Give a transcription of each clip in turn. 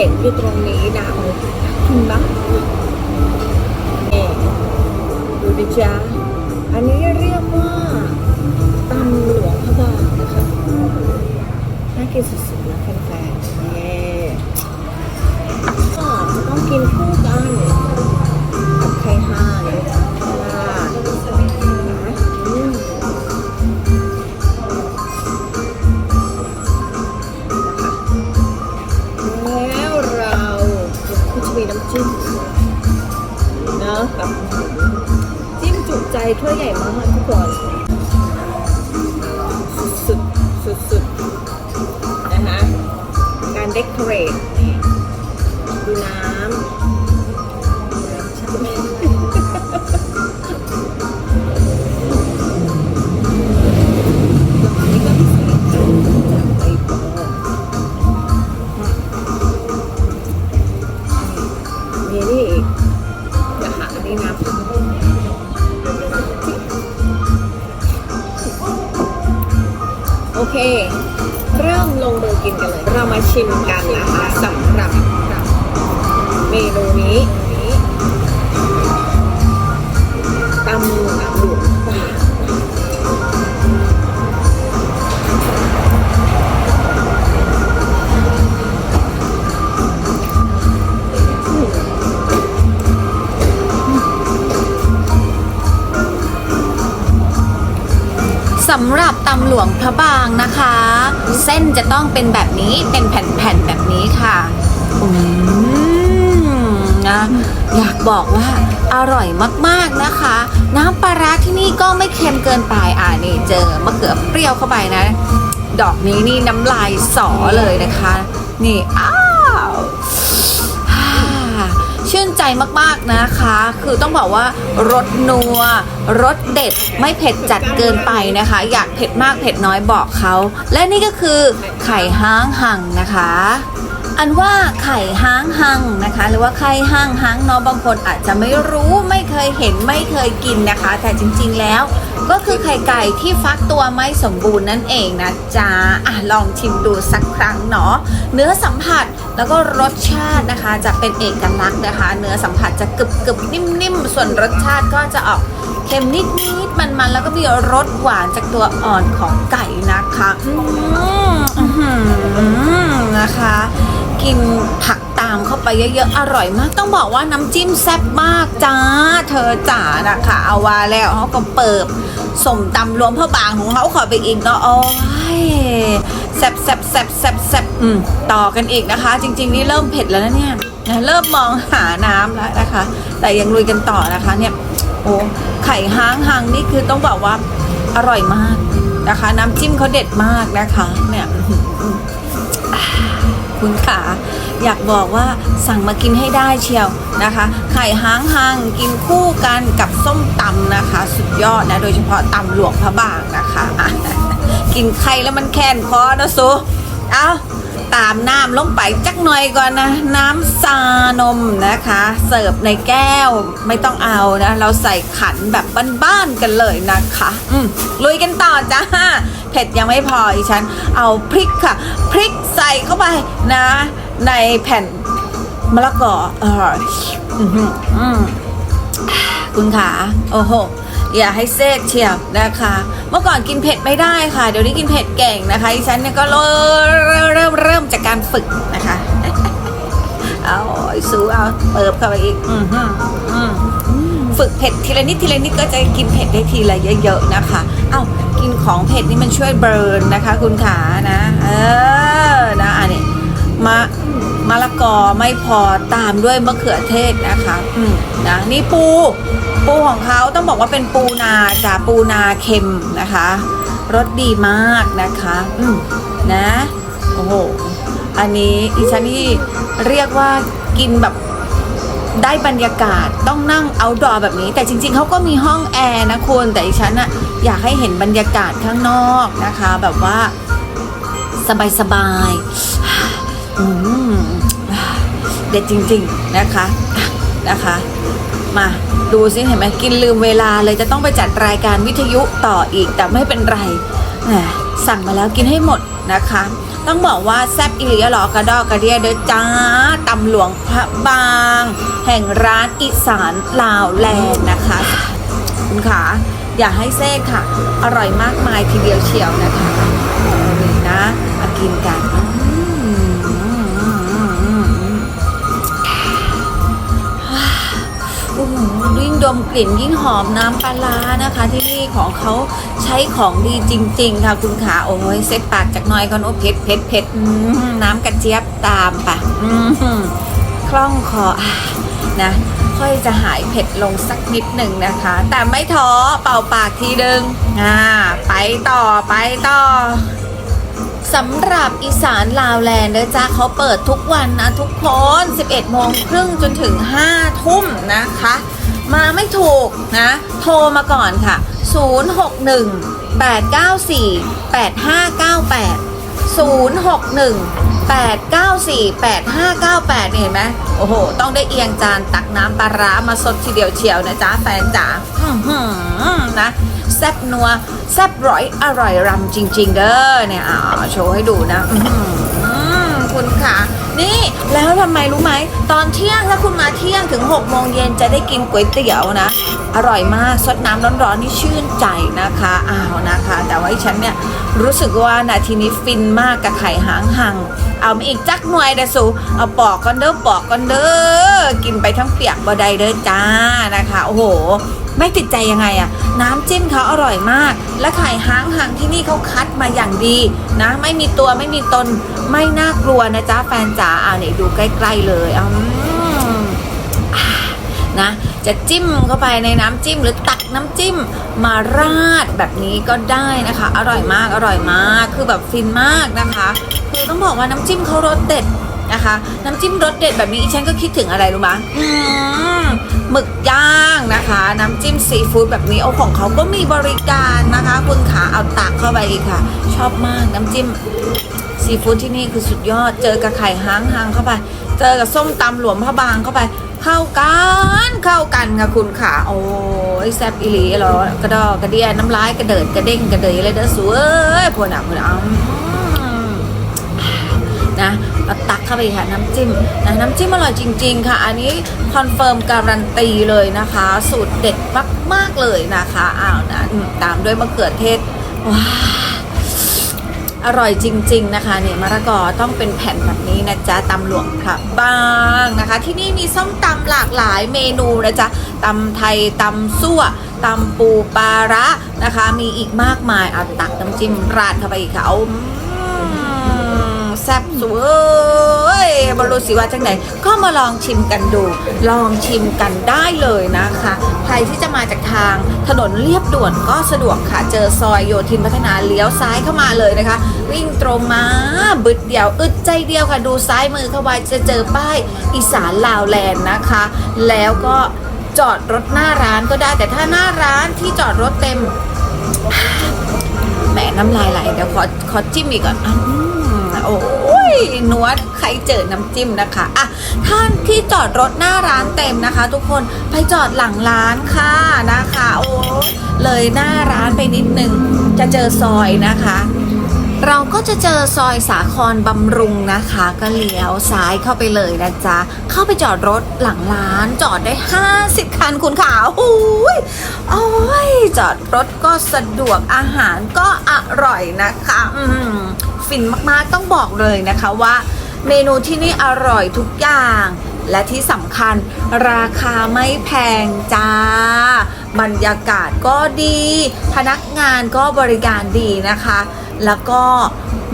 เห็นอยู่ตรงนี้นะโอ้กินมากนี่ดูดิจ้าอันนี้เรียกว่าตำหลวงพระบางนะคะน่ากินสุดๆนะแฟน มีน้ำจิ้มเนาะกับจิ้มจุใจถ้วยใหญ่มากทุกคนสุดสุดสุดนะคะการเดคอเรทดูน้ำ โอเค เริ่มลงมือกินกันเลย เรามาชิมกันนะคะสำหรับเมนูนี้ตำหลวงหลวง สำหรับตำหลวงพระบางนะคะ เส้นจะต้องเป็นแบบนี้เป็นแผ่นๆแบบนี้ค่ะอืมนะอยากบอกว่าอร่อยมากๆนะคะ น้ำปลาร้าที่นี่ก็ไม่เค็มเกินไปอ่านี่เจอมะเขือเปรี้ยวเข้าไปนะ ดอกนี้นี่น้ำลายสอเลยนะคะ นี่อ้า ชื่นใจมากๆนะคะ คือต้องบอกว่ารสนัวรสเด็ดไม่เผ็ดจัดเกินไปนะคะ อยากเผ็ดมากเผ็ดน้อยบอกเขา และนี่ก็คือไข่ห้างหังนะคะอันว่าไข่ห้างหังนะคะ หรือว่าไข่ห้างหังเนาะบางคนอาจจะไม่รู้ไม่เคยเห็นไม่เคยกินนะคะ แต่จริง ๆแล้ว ก็คือไข่ไก่ที่ฟักตัวไม่สมบูรณ์นั่นเองนะจ๊ะอะลองชิมดูสักครั้งเนาะเนื้อสัมผัสแล้วก็รสชาตินะคะ จะเป็นเอกลักษณ์นะคะ เนื้อสัมผัสจะกรึบกรึบนิ่มๆ ส่วนรสชาติก็จะออกเค็มนิดๆมันๆ แล้วก็มีรสหวานจากตัวอ่อนของไก่นะคะอืมอื้อหือนะคะ กินผักตามเข้าไปเยอะๆ อร่อยมาก ต้องบอกว่าน้ำจิ้มแซ่บมากจ้า เธอจ๋านะคะเอาว่าแล้วเขาก็เปิบ สมตำรวมพ่อบางของเขาขอไปอีกเนาะโอ้ยแซ่บแซ่บแซ่บแซ่บแซ่บอืมต่อกันอีกนะคะ จริง ๆ นี่เริ่มเผ็ดแล้วนะเนี่ยนะเริ่มมองหาน้ำแล้วนะคะ แต่ยังลุยกันต่อนะคะเนี่ยโอ้ไข่ห้างหังนี่คือต้องบอกว่าอร่อยมากนะคะ น้ำจิ้มเขาเด็ดมากนะคะเนี่ย คุณขาอยากบอกว่าสั่งมากินให้ได้เชียวนะคะ ไข่ห้างหังกินคู่กันกับส้มตำนะคะ สุดยอดนะโดยเฉพาะตำหลวงพระบางนะคะอะกินไข่แล้วมันแค้นคอนะซูเอาตามน้ำลงไปจักหน่อยก่อนนะ น้ำซานมนะคะ เสิร์ฟในแก้วไม่ต้องเอานะ เราใส่ขันแบบบ้านๆกันเลยนะคะ อืมลุยกันต่อจ้า เผ็ดยังไม่พออีฉันเอาพริกค่ะ พริกใส่เข้าไปนะ ในแผ่นมะละกอเอออื้อหืออืมคุณขาโอ้โหอย่าให้เซกเชียวนะคะ เมื่อก่อนกินเผ็ดไม่ได้ค่ะ เดี๋ยวนี้กินเผ็ดเก่งนะคะอีฉันเนี่ยก็เริ่มเริ่มเริ่มจากการฝึกนะคะเอาไอ้สูเอาเปิบเข้าไปอีก อือหืออืม ฝึกเผ็ดทีละนิดทีละนิดก็จะกินเผ็ดได้ทีละเยอะๆนะคะ เอ้ากินของเผ็ดนี่มันช่วยเบิร์นนะคะ คุณขานะ เออนะอันนี้มะมะละกอไม่พอตามด้วยมะเขือเทศนะคะอืมนะนี่ปู ปูของเขาต้องบอกว่าเป็นปูนาจ้าปูนาเค็มนะคะรสดีมากนะคะอืมนะโอ้โหอันนี้อีชันนี่เรียกว่ากินแบบ ได้บรรยากาศต้องนั่งเอาดอแบบนี้ แต่จริงๆเขาก็มีห้องแอร์นะคุณแต่ฉันอะอยากให้เห็นบรรยากาศข้างนอกนะคะ แบบว่าสบายๆเด็ดจริง ๆนะคะนะคะมาดูสิเห็นไหมกินลืมเวลาเลยจะต้องไปจัดรายการวิทยุต่ออีกแต่ไม่เป็นไรแหมสั่งมาแล้วกินให้หมดนะคะต้องบอกว่าแซบอิเลียหรอกระดอกกระเดียเด้อจ้าตำหลวงพระบาง แห่งร้านอีสานลาวแลนด์นะคะ คุณขาอย่าให้เซ่ค่ะ อร่อยมากมายทีเดียวเชียวนะคะอาเลยนะมากินกัน มกลิ่นยิ่งหอมน้ำปลาร้านะคะ ที่นี่ของเขาใช้ของดีจริง ๆ ค่ะคุณขาโอ้ยเซ็ตปากจากน้อยก่อนโอ้เผ็ดเผ็ดเผ็ดน้ำกระเจี๊ยบตามปะคล่องคอนะค่อยจะหายเผ็ดลงสักนิดหนึ่งนะคะ แต่ไม่ท้อเป่าปากทีดึงอ่าไปต่อไปต่อสำหรับอีสานลาวแลนด์เด้จ้าเขาเปิดทุกวันนะทุกคน 11 โมงครึ่งจนถึง 5 ทุ่มนะคะ มาไม่ถูกนะ โทรมาก่อนค่ะ 061 894 8598 061 894 8598นี่เห็นไหมโอ้โห ต้องได้เอียงจานตักน้ำปลาร้ามาสดทีเดียวเชียวนะจ๊ะแฟนจ๋าหนะแซ่บนัวแซ่บร้อยอร่อยรำจริง ๆ เด้อเนี่ยอ่าโชว์ให้ดูนะคุณค่ะ นี่แล้วทำไมรู้ไหมตอนเที่ยงถ้าคุณมาเที่ยงถึง6โมงเย็นจะได้กินก๋วยเตี๋ยวนะ อร่อยมากสดน้ำร้อนๆนี่ชื่นใจนะคะอ้าวนะคะ แต่ว่าฉันเนี่ยรู้สึกว่านาทีนี้ฟินมากกับไข่หางหังเอามาอีกจักหน่วยเดสูเอาปอกกันเด้อปอกกันเด้อกินไปทั้งเปียกบไดเด้อจ้านะคะ โอ้โห ไม่ติดใจยังไงอะน้ำจิ้มเขาอร่อยมาก และไข่หางหังที่นี่เขาคัดมาอย่างดีนะ ไม่มีตัวไม่มีตนไม่น่ากลัวนะจ๊ะแฟนจ๋าอ่านี่ดูใกล้ ๆ เลยเอืมนะจะจิ้มเข้าไปในน้ำจิ้มหรือตักน้ำจิ้มมาราดแบบนี้ก็ได้นะคะ อร่อยมากอร่อยมากคือแบบฟินมากนะคะ คือต้องบอกว่าน้ำจิ้มเขารสเด็ดนะคะ น้ำจิ้มรสเด็ดแบบนี้ฉันก็คิดถึงอะไรรู้ไหม หมึกย่างนะคะ น้ำจิ้มซีฟู้ดแบบนี้เอาของเขาก็มีบริการนะคะ คุณขาเอาตักเข้าไปอีกค่ะ ชอบมากน้ำจิ้มซีฟู้ดที่นี่คือสุดยอด เจอกับไข่ห้างหางเข้าไป เจอกับส้มตำหลวงพระบางเข้าไป เข้ากันเข้ากันค่ะคุณขาโอ้ยแซ่บอีหลีเหรอกระดอกระเดียน้ำลายกระเดิดกระเด้งกระเดยเลยเด้อสวยพวกน่ะพวกน่ะอืม นะตักเข้าไปค่ะน้ำจิ้มนะน้ำจิ้มอร่อยจริง ๆ ค่ะ อันนี้คอนเฟิร์มการันตีเลยนะคะ สูตรเด็ดมากๆเลยนะคะอ้าวนะตามด้วยมะเขือเทศว้าวอร่อยจริง ๆ นะคะเนี่ยมะละกอต้องเป็นแผ่นแบบนี้นะจ๊ะตำหลวงพระบ้างนะคะ ที่นี่มีส้มตำหลากหลายเมนูนะจ๊ะตำไทยตำซั่วตำปูปลาระนะคะ มีอีกมากมายเอาตักน้ำจิ้มราดเข้าไปอีกค่ะเอา ซ่บสวยบรูสิว่าจังไหนก็มาลองชิมกันดู ลองชิมกันได้เลยนะคะ ใครที่จะมาจากทางถนนเรียบด่วนก็สะดวกค่ะ เจอซอยโยธินพัฒนาเลี้ยวซ้ายเข้ามาเลยนะคะ วิ่งตรงมาบึดเดียวอึดใจเดียวค่ะ ดูซ้ายมือเข้าไปจะเจอป้ายอีสานลาวแลนด์นะคะ แล้วก็จอดรถหน้าร้านก็ได้แต่ถ้าหน้าร้านที่จอดรถเต็มแหมน้ำลายไหลเดี๋ยวขอขอจิ้มอีกก่อนอ โอ้ยนวดใครเจอน้ำจิ้มนะคะอะท่านที่จอดรถหน้าร้านเต็มนะคะ ทุกคนไปจอดหลังร้านค่ะนะคะ โอ้เลยหน้าร้านไปนิดนึงจะเจอซอยนะคะ จะเจอซอยสาครบำรุงนะคะ ก็เลี้ยวซ้ายเข้าไปเลยนะจ๊ะ เข้าไปจอดรถหลังร้านจอดได้ 50 คันคุณขาโอ้ยโอ้ยจอดรถก็สะดวกอาหารก็อร่อยนะคะอืมฟินมากๆต้องบอกเลยนะคะว่า เมนูที่นี่อร่อยทุกอย่างและที่สำคัญราคาไม่แพงจ้า บรรยากาศก็ดี พนักงานก็บริการดีนะคะ แล้วก็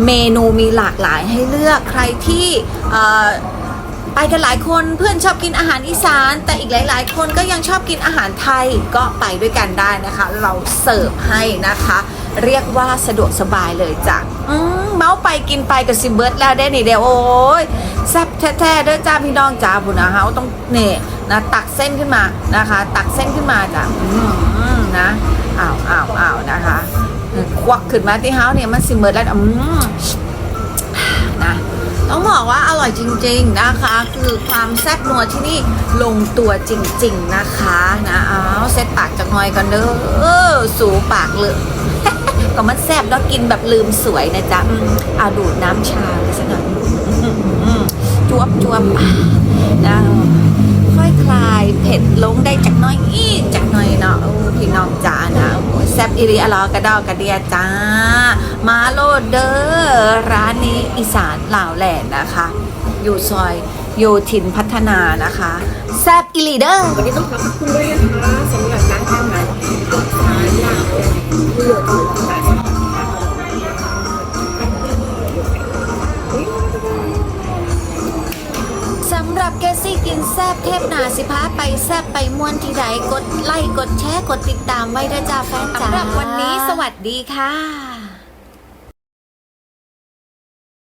เมนูมีหลากหลายให้เลือกใครที่ไปกันหลายคนเพื่อนชอบกินอาหารอีสาน แต่อีกหลาย ๆ คนก็ยังชอบกินอาหารไทยก็ไปด้วยกันได้นะคะ เราเสิร์ฟให้นะคะ เรียกว่าสะดวกสบายเลยจ้ะอืมเมาไปกินไปกับซิเบิร์ตแล้วได้นี่เดียวโอ้ยแซ่บแท้ๆเด้อจ้าพี่น้องจ้าบุญนะฮาต้องเนี่ยนะตักเส้นขึ้นมานะคะ ตักเส้นขึ้นมาจ้ะนะอ้าวอ้าวอ้าวนะคะ ควักขึ้นมาที่เฮาเนี่ยมันซิเบิร์ตแล้วอืมนะต้องบอกว่าอร่อยจริง ๆนะคะ คือความแซ่บนัวที่นี่ลงตัวจริง ๆนะคะนะเอาเซตปากจากหน่อยกันเด้อสูปากเลยก็มันแซ่บแล้วกินแบบลืมสวยนะจ๊ะเอาดูดน้ำชาไปสักหน่อยจวบจวบนะค่อยคลายเผ็ดลงได้จากน้อยอี ซ่บอิริอลอกระดอกกระเดียจ้า มาโลดเดอร้านนี้อีสานลาวแหลนนะคะ อยู่ซอยโยธินพัฒนานะคะ แซบอิลีเดอร์วันนี้ต้องขอบคุณด้วยนะคะสำหรับร้านอาหารสายลาวที่เหลือถูกสำหรับแกซี่กินแซบเทพนาสิพาไป แซบไปม่วนที่ใดกดไลค์กดแชร์กดติดตามไว้ด้วยจ้าแฟนจ้าสำหรับวันนี้สวัสดีค่ะ